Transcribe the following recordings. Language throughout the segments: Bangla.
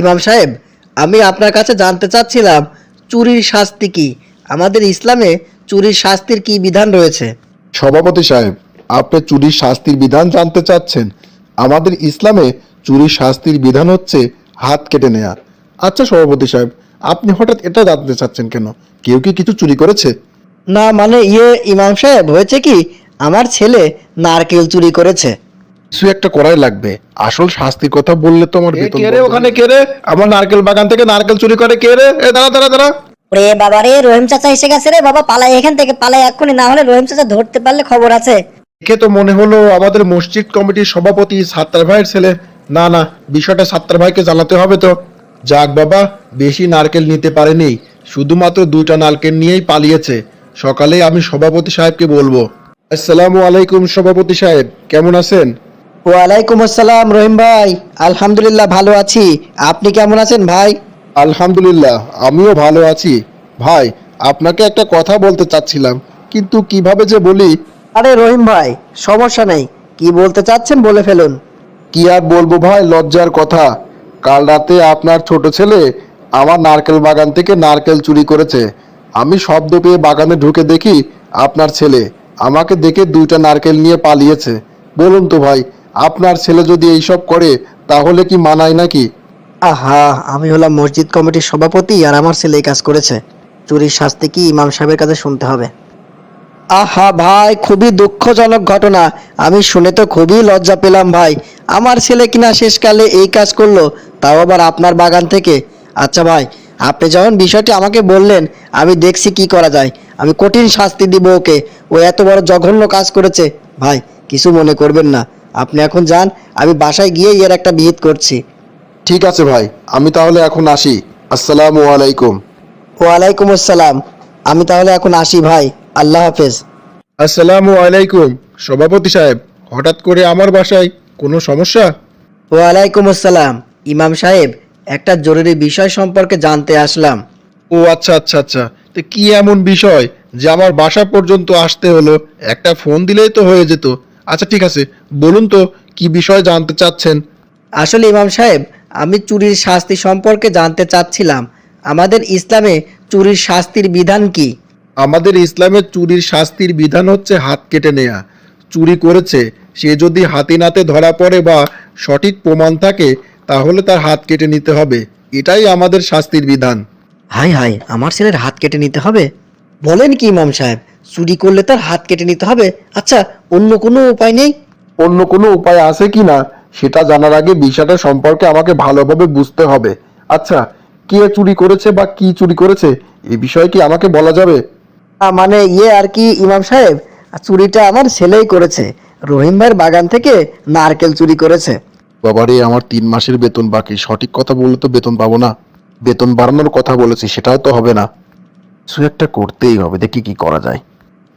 ইমাম সাহেব আমি আপনার কাছে জানতে চাচ্ছিলাম চুরির শাস্তি কি? আমাদের ইসলামে চুরির শাস্তির কি বিধান রয়েছে? সভাপতি সাহেব আপনি চুরির শাস্তির বিধান জানতে চাচ্ছেন। আমাদের ইসলামে চুরির শাস্তির বিধান হচ্ছে হাত কেটে নেয়া। আচ্ছা সভাপতি সাহেব আপনি হঠাৎ এটা জানতে চাচ্ছেন কেন? কেউ কি কিছু চুরি করেছে? না মানে ইয়ে ইমাম সাহেব হয়েছে কি আমার ছেলে নারকেল চুরি করেছে। কিছু একটা করাই লাগবে। আসল শাস্তির কথা বললে তো আমার বেতন কে রে ওখানে কে রে? আমার নারকেল বাগান থেকে নারকেল চুরি করে কে রে? এ দাঁড়া দাঁড়া দাঁড়া। রে বাবা রে রহিম চাচা এসে গেছে রে বাবা পালাই এখান থেকে পালাই এক্ষুনি না হলে রহিম চাচা ধরতে পারলে খবর আছে। দেখে তো মনে হলো আমাদের মসজিদ কমিটির সভাপতি সাত্তার ভাইয়ের ছেলে। না না বিষয়টা সাত্তার ভাইকে জানাতে হবে তো। যাক বাবা বেশি নারকেল নিতে পারেনি। শুধুমাত্র দুইটা নারকেল নিয়েই পালিয়েছে। সকালে আমি সভাপতি সাহেবকে বলব। আসসালামু আলাইকুম সভাপতি সাহেব কেমন আছেন? ওয়ালাইকুম আসসালাম রহিম ভাই। আলহামদুলিল্লাহ ভালো আছি। আপনি কেমন আছেন ভাই? আলহামদুলিল্লাহ আমিও ভালো আছি। ভাই আপনাকে একটা কথা বলতে চাচ্ছিলাম কিন্তু কীভাবে যে বলি? আরে রহিম ভাই সমস্যা নেই। কি বলতে চাচ্ছেন বলে ফেলুন। কি আর বলব ভাই লজ্জার কথা। কাল রাতে আপনার ছোট ছেলে আমার নারকেল বাগান থেকে নারকেল চুরি করেছে। আমি শব্দ পেয়ে বাগানে ঢুকে দেখি আপনার ছেলে আমাকে দেখে দুইটা নারকেল নিয়ে পালিয়েছে। বলুন তো ভাই আপনার ছেলে যদি এইসব করে তাহলে কি মানায় নাকি? আহা আমি হলাম মসজিদ কমিটির সভাপতি আর আমার ছেলে এই কাজ করেছে। চুরির শাস্তি কি ইমাম সাহেবের কাছে শুনতে হবে? আহা ভাই খুবই দুঃখজনক ঘটনা। আমি শুনে তো খুবই লজ্জা পেলাম ভাই। আমার ছেলে কিনা শেষকালে এই কাজ করল তাও আবার আপনার বাগান থেকে। আচ্ছা ভাই আপনি যখন বিষয়টি আমাকে বললেন আমি দেখছি কি করা যায়। আমি কঠিন শাস্তি দিব ওকে। ও এত বড় জঘন্য কাজ করেছে। ভাই কিছু মনে করবেন না। আপনি এখন যান আমি বাসায় গিয়ে এর একটা বিহিত করছি। ঠিক আছে ভাই আমি তাহলে এখন আসি। আসসালামু আলাইকুম। ওয়ালাইকুম আসসালাম। আমি তাহলে এখন আসি ভাই। আল্লাহ হাফেজ। আসসালামু আলাইকুম সভাপতি সাহেব হঠাৎ করে আমার বাসায় কোনো সমস্যা? ওয়ালাইকুম আসসালাম। ইমাম সাহেব একটা জরুরি বিষয় সম্পর্কে জানতে আসলাম। ও আচ্ছা আচ্ছা আচ্ছা। তো কি এমন বিষয় যে আমার বাসা পর্যন্ত আসতে হলো? একটা ফোন দিলেই তো হয়ে যেত। আচ্ছা ঠিক আছে। বলুন তো কি বিষয় জানতে চাচ্ছেন? আসলে ইমাম সাহেব আমি চুরির শাস্তি সম্পর্কে জানতে চাচ্ছিলাম। আমাদের ইসলামে চুরির শাস্তির বিধান কি? আমাদের ইসলামের চুরির শাস্তির বিধান হচ্ছে হাত কেটে নেয়া। চুরি করেছে সে যদি হাতে নাতে ধরা পড়ে বা সঠিক প্রমাণ থাকে তাহলে তার হাত কেটে নিতে হবে। এটাই আমাদের শাস্তির বিধান। হাই হাই আমার ছেলের হাত কেটে নিতে হবে? বলেন কি ইমাম সাহেব? চুরি করলে তার হাত কেটে নিতে হবে। আচ্ছা অন্য কোনো উপায় নেই? অন্য কোনো উপায় আছে কি না? সেটা জানার আগে বিষয়টা সম্পর্কে আমাকে ভালোভাবে বুঝতে হবে। আচ্ছা কে চুরি করেছে বা কি চুরি করেছে? এই বিষয়ে কি আমাকে বলা যাবে? আ, মানে ইয়ে আর কি ইমাম সাহেব? চুরিটা আমার ছেলেই করেছে। রহিম ভাইয়ের বাগান থেকে নারকেল চুরি করেছে। বাবারে আমার তিন মাসের বেতন বাকি। সঠিক কথা বললে তো বেতন পাবো না। বেতন বাড়ানোর কথা বলেছি সেটাও তো হবে না। কিছু একটা করতেই হবে দেখি কি করা যায়।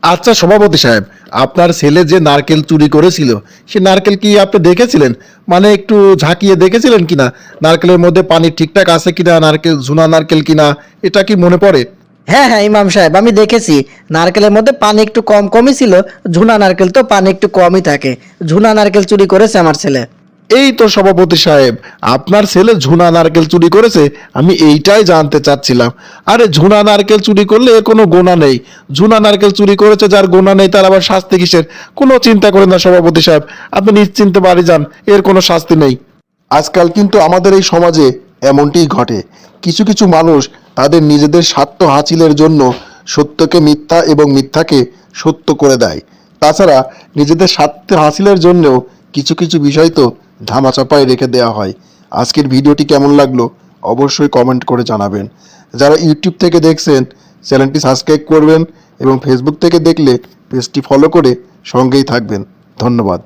আচ্ছা সভাপতি সাহেব, আপনার ছেলে যে নারকেল চুরি করেছিল, সে নারকেল কি আপনি দেখেছিলেন? মানে একটু ঝাঁকিয়ে দেখেছিলেন কিনা? নারকেলের মধ্যে পানি ঠিকঠাক আছে কিনা? নারকেল, ঝুনা নারকেল কিনা? এটা কি মনে পড়ে? হ্যাঁ হ্যাঁ ইমাম সাহেব, আমি দেখেছি। নারকেলের মধ্যে পানি একটু কম কমই ছিল, ঝুনা নারকেল তো পানি একটু কমই থাকে। ঝুনা নারকেল চুরি করেছে আমার ছেলে। এই তো সভাপতি সাহেব, আপনার ছেলে ঝুনা নারকেল চুরি করেছে, আমি এইটাই জানতে চাচ্ছিলাম। আরে ঝুনা নারকেল চুরি করলে এর কোনো গোনা নেই। ঝুনা নারকেল চুরি করেছে, যার গোনা নেই তার আবার শাস্তি কিসের? কোনো চিন্তা করেন না সভাপতি সাহেব, আপনি নিশ্চিন্তে বাড়ি যান, এর কোনো শাস্তি নেই। আজকাল কিন্তু আমাদের এই সমাজে এমনটিই ঘটে। কিছু কিছু মানুষ তাদের নিজেদের স্বার্থ হাসিলের জন্য সত্যকে মিথ্যা এবং মিথ্যাকে সত্য করে দেয়। তাছাড়া নিজেদের স্বার্থ হাসিলের জন্যও কিছু কিছু বিষয় তো ধামাচাপায় রেখে দেওয়া হয়। আজকের ভিডিওটি কেমন লাগল অবশ্যই কমেন্ট করে জানাবেন। যারা ইউটিউব থেকে দেখছেন চ্যানেলটি সাবস্ক্রাইব করবেন এবং ফেসবুক থেকে দেখলে পেজটি ফলো করে সঙ্গেই থাকবেন। ধন্যবাদ।